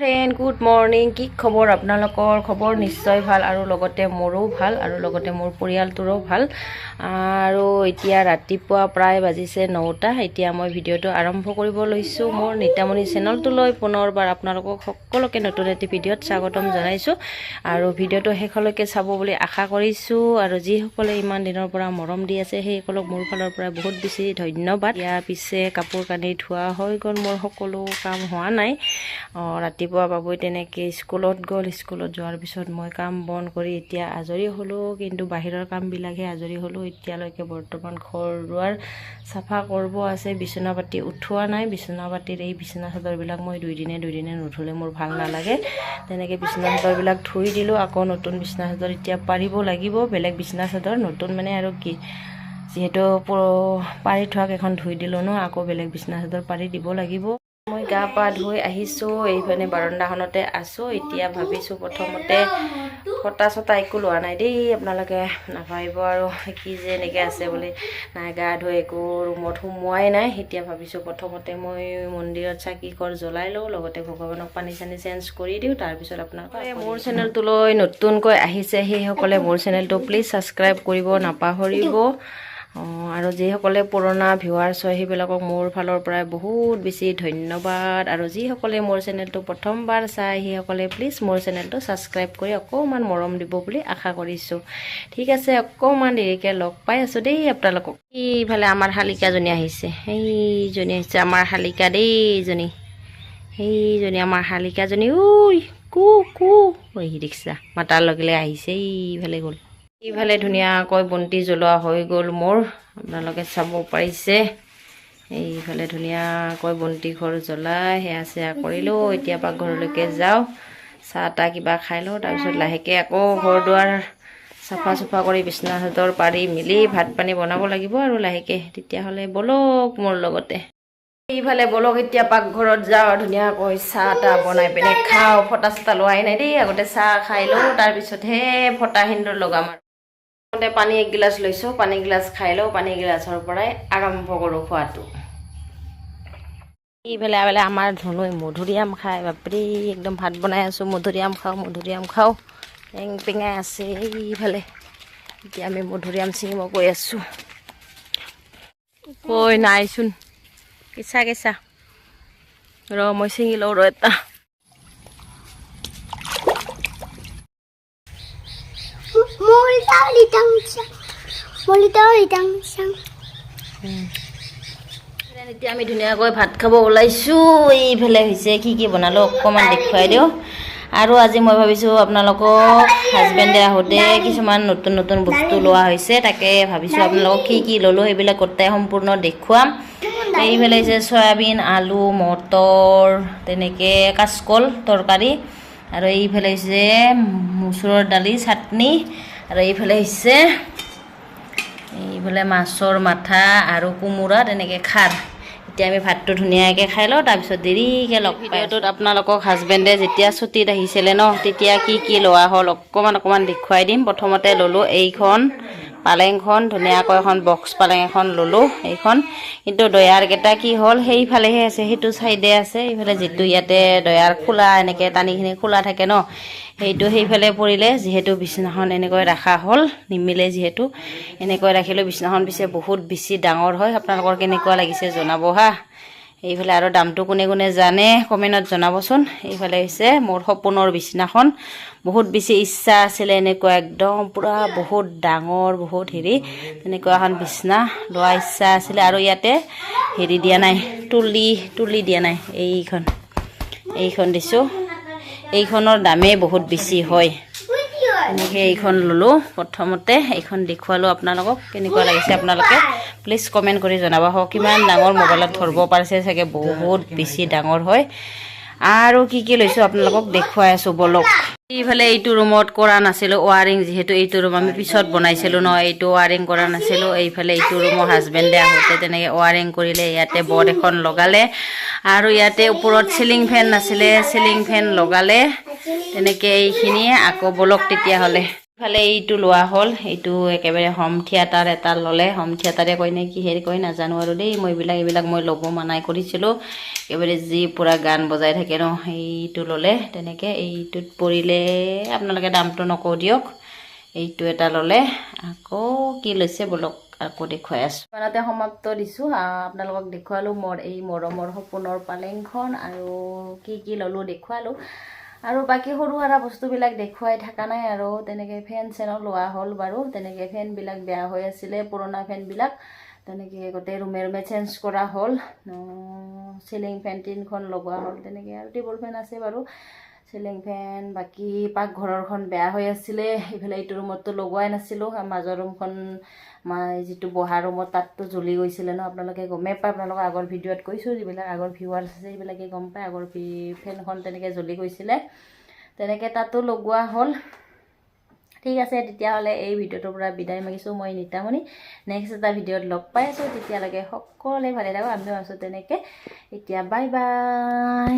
Friend good morning কি খবৰ? আপোনালোকৰ খবৰ নিশ্চয় ভাল আৰু লগতে মোৰো ভাল আৰু লগতে মোৰ পৰিয়ালটোৰো ভাল। আৰু এতিয়া ৰাতিপুৱা প্ৰায় বাজিছে নটা। এতিয়া মই ভিডিঅ'টো আৰম্ভ কৰিব লৈছোঁ। মোৰ নিতামণি চেনেলটোলৈ পুনৰবাৰ আপোনালোকক সকলোকে নতুন এটি ভিডিঅ'ত স্বাগতম জনাইছোঁ। আৰু ভিডিঅ'টো শেষলৈকে চাব বুলি আশা কৰিছোঁ। আৰু যিসকলে ইমান দিনৰ পৰা মৰম দি আছে সেইসকলক মোৰ ফালৰ পৰা বহুত বেছি ধন্যবাদ। ইয়াৰ পিছে কাপোৰ কানি ধোৱা হৈ গ'ল। মোৰ সকলো কাম হোৱা নাই। অঁ, ৰাতিপুৱা বাবুই তেনেকৈ স্কুলত গ'ল। স্কুলত যোৱাৰ পিছত মই কাম বন কৰি এতিয়া আজৰি হ'লোঁ কিন্তু বাহিৰৰ কামবিলাকহে আজৰি হ'লোঁ। এতিয়ালৈকে বৰ্তমান ঘৰ দুৱাৰ চাফা কৰিব আছে বিচনা পাতি উঠোৱা নাই। বিচনা পাতিৰ এই বিচনা চাদৰবিলাক মই দুইদিনে দুইদিনে নুধুলে মোৰ ভাল নালাগে। তেনেকৈ বিচনা চাদৰবিলাক ধুই দিলোঁ আকৌ নতুন বিচনা চাদৰ এতিয়া পাৰিব লাগিব। বেলেগ বিচনা চাদৰ নতুন মানে আৰু কি যিহেতু পাৰি থোৱাক এখন ধুই দিলোঁ ন আকৌ বেলেগ বিচনা চাদৰ পাৰি দিব লাগিব। মই গা পা ধুই আহিছোঁ এইফালে বাৰাণ্ডাখনতে আছোঁ। এতিয়া ভাবিছোঁ প্ৰথমতে ফটা চটা একো লোৱা নাই দেই আপোনালোকে নাভাবিব আৰু কি যে এনেকৈ আছে বুলি। নাই গা ধুই একো ৰুমত সোমোৱাই নাই। এতিয়া ভাবিছোঁ প্ৰথমতে মই মন্দিৰত চাকি ঘৰ জ্বলাই লওঁ লগতে ভগৱানক পানী চানী চেঞ্জ কৰি দিওঁ। তাৰপিছত আপোনালোকে মোৰ চেনেলটোলৈ নতুনকৈ আহিছে সেইসকলে মোৰ চেনেলটো প্লিজ ছাবস্ক্ৰাইব কৰিব নাপাহৰিব। আৰু যিসকলে পুৰণা ভিউৱাৰ্ছ হয় সেইবিলাকক মোৰ ফালৰ পৰাই বহুত বেছি ধন্যবাদ। আৰু যিসকলে মোৰ চেনেলটো প্ৰথমবাৰ চাই সেইসকলে প্লিজ মোৰ চেনেলটো ছাবস্ক্ৰাইব কৰি অকণমান মৰম দিব বুলি আশা কৰিছোঁ। ঠিক আছে অকণমান দেৰিকৈ লগ পাই আছোঁ দেই আপোনালোকক। এইফালে আমাৰ শালিকাজনী আহিছে। সেইজনী আহিছে আমাৰ শালিকা দেই ইজনী সেইজনী আমাৰ শালিকাজনী। ঐ কু কু। ঐ দেখিছা মাতাৰ লগে লগে আহিছে এইফালে গ'ল। ইফালে ধুনীয়াকৈ বন্তি জ্বলোৱা হৈ গ'ল মোৰ। আপোনালোকে চাব পাৰিছে। এইফালে ধুনীয়াকৈ বন্তি ঘৰ জ্বলাই সেয়া চেয়া কৰিলোঁ। এতিয়া পাকঘৰলৈকে যাওঁ। চাহ তাহ কিবা খাই লওঁ। তাৰপিছত লাহেকৈ আকৌ ঘৰ দুৱাৰ চাফা চুফা কৰি বিচনা চাদৰ পাৰি মেলি ভাত পানী বনাব লাগিব আৰু লাহেকৈ। তেতিয়াহ'লে বলক মোৰ লগতে। এইফালে বলক এতিয়া পাকঘৰত যাওঁ। ধুনীয়াকৈ চাহ তাহ বনাই পিনে খাওঁ। ফটা চটা লোৱাই নাই দেই। আগতে চাহ খাই লওঁ। তাৰপিছতহে ফটা সেন্দুৰ লগাম আৰু। প্ৰথমতে পানী এগিলাচ লৈছোঁ, পানী গিলাচ খাই লওঁ পানী গিলাচৰ পৰাই আৰম্ভ কৰোঁ খোৱাটো। এইফালে আবেলা আমাৰ ধনুৱে মধুৰিআম খায় বাপৰি, একদম ভাত বনাই আছোঁ মধুৰিআম খাওঁ মধুৰিআম খাওঁ। টেং পেঙাই আছে এইফালে এতিয়া আমি মধুৰিআম ছিঙিব গৈ আছোঁ। কৈ নাইচোন। কেঁচা কেঁচা। ৰ, মই ছিঙি লওঁ, ৰ, এটা। Mulitaw litang siyang. Mulitaw litang siyang. এতিয়া আমি ধুনীয়াকৈ ভাত খাব ওলাইছোঁ এইফালে হৈছে কি কি বনালোঁ অকণমান দেখুৱাই দিওঁ আৰু আজি মই ভাবিছোঁ আপোনালোকক হাজবেণ্ডে আহোঁতে কিছুমান নতুন নতুন বস্তু লোৱা হৈছে তাকে ভাবিছোঁ আপোনালোকক কি কি ল'লোঁ সেইবিলাক গোটেই সম্পূৰ্ণ দেখুৱাম এইফালে হৈছে চয়াবিন, আলু, মটৰ, তেনেকৈ কাচকল, তৰকাৰী আৰু এইফালে হৈছে মচুৰৰ দালি, চাটনি আৰু এইফালে হৈছে এইফালে মাছৰ মাথা আৰু কোমোৰা, তেনেকৈ খাৰ। এতিয়া আমি ভাতটো ধুনীয়াকৈ খাই লওঁ, তাৰপিছত দেৰিকৈ লগ ভিডিঅ'টোত আপোনালোকক হাজবেণ্ডে যেতিয়া ছুটীত আহিছিলে ন, তেতিয়া কি কি লোৱা হ'ল অকণমান অকণমান দেখুৱাই দিম। প্ৰথমতে ল'লোঁ এইখন পালেংখন, ধুনীয়াকৈ এখন বক্স পালেং এখন ল'লোঁ এইখন। কিন্তু দয়াৰকেইটা কি হ'ল, সেইফালেহে আছে, সেইটো চাইডে আছে। এইফালে যিটো ইয়াতে দয়াৰ খোলা, এনেকৈ টানিখিনি খোলা থাকে ন সেইটো সেইফালে পৰিলে যিহেতু বিচনাখন এনেকৈ ৰখা হ'ল নিমিলে যিহেতু। এনেকৈ ৰাখিলোঁ বিচনাখন পিছে বহুত বেছি ডাঙৰ হয়। আপোনালোকৰ কেনেকুৱা লাগিছে জনাব হা? এইফালে আৰু দামটো কোনে কোনে জানে কমেণ্টত জনাবচোন। এইফালে হৈছে মোৰ সপোনৰ বিচনাখন বহুত বেছি ইচ্ছা আছিলে এনেকুৱা একদম পূৰা বহুত ডাঙৰ বহুত হেৰি তেনেকুৱা এখন বিচনা লোৱা ইচ্ছা আছিলে। আৰু ইয়াতে হেৰি দিয়া নাই তুলি তুলি দিয়া নাই এইখন এইখন দিছোঁ। এইখনৰ দামেই বহুত বেছি হয়। এনেকৈ এইখন ল'লোঁ। প্ৰথমতে এইখন দেখুৱালোঁ আপোনালোকক কেনেকুৱা লাগিছে আপোনালোকে। প্লিজ কমেণ্ট কৰি জনাব। হওক কিমান ডাঙৰ মোবাইলত ধৰিব পাৰিছে চাগে বহুত বেছি ডাঙৰ হয়। আৰু কি কি লৈছোঁ আপোনালোকক দেখুৱাই আছোঁ বলক। এইফালে এইটো ৰুমত কৰা নাছিলোঁ ৱাৰিং যিহেতু এইটো ৰুম আমি পিছত বনাইছিলোঁ ন, এইটো ৱাৰিং কৰা নাছিলোঁ এইফালে এইটো ৰুমৰ হাজবেণ্ডে আহোঁতে তেনেকৈ ৱাৰিং কৰিলে, ইয়াতে বৰ্ড এখন লগালে আৰু ইয়াতে ওপৰত চিলিং ফেন নাছিলে চিলিং ফেন লগালে, তেনেকৈ এইখিনিয়ে, আকৌ বলক তেতিয়াহ'লে। ইফালে এইটো লোৱা হ'ল এইটো একেবাৰে হোম থিয়েটাৰ এটা ল'লে হোম থিয়েটাৰে কয় নে কি হেৰি কয় নাজানো আৰু দেই মই এইবিলাক এইবিলাক মই ল'ব মানাই কৰিছিলোঁ। একেবাৰে যি পূৰা গান বজাই থাকে ন সেইটো ল'লে তেনেকৈ এইটোত পৰিলে আপোনালোকে দামটো নকওঁ দিয়ক এইটো এটা ল'লে আকৌ কি লৈছে বলক আকৌ দেখুৱাই আছোঁ। ইমানতে সমাপ্ত দিছোঁ আপোনালোকক দেখুৱালোঁ মোৰ এই মৰমৰ সপোনৰ পালেংখন আৰু কি কি ল'লোঁ দেখুৱালোঁ। আৰু বাকী সৰু সুৰা বস্তুবিলাক দেখুৱাই থকা নাই আৰু তেনেকৈ ফেন চেনো লোৱা হ'ল বাৰু। তেনেকৈ ফেনবিলাক বেয়া হৈ আছিলে, পুৰণা ফেনবিলাক তেনেকৈ গোটেই ৰুমে ৰুমে চেঞ্জ কৰা হ'ল। চিলিং ফেন তিনিখন লগোৱা হ'ল তেনেকৈ আৰু টেবুল ফেন আছে বাৰু। চিলিং ফেন বাকী পাকঘৰৰখন বেয়া হৈ আছিলে। ইফালে এইটো ৰুমততো লগোৱাই নাছিলোঁ মাজৰ ৰুমখন যিটো বহা ৰুমত তাততো জ্বলি গৈছিলে ন আপোনালোকে গমেই পায় আপোনালোকৰ আগৰ ভিডিঅ'ত কৈছোঁ যিবিলাক আগৰ ভিউৱাৰ্ছ আছে সেইবিলাকে গম পায় আগৰ ভি ফেনখন তেনেকৈ জ্বলি গৈছিলে। তেনেকৈ তাতো লগোৱা হ'ল। ঠিক আছে তেতিয়াহ'লে এই ভিডিঅ'টোৰ পৰা বিদায় মাগিছোঁ মই নিতামণি। নেক্সট এটা ভিডিঅ'ত লগ পাই আছোঁ তেতিয়ালৈকে সকলোৱে ভালে থাকক আমিও আছোঁ তেনেকৈ। এতিয়া বাই বাই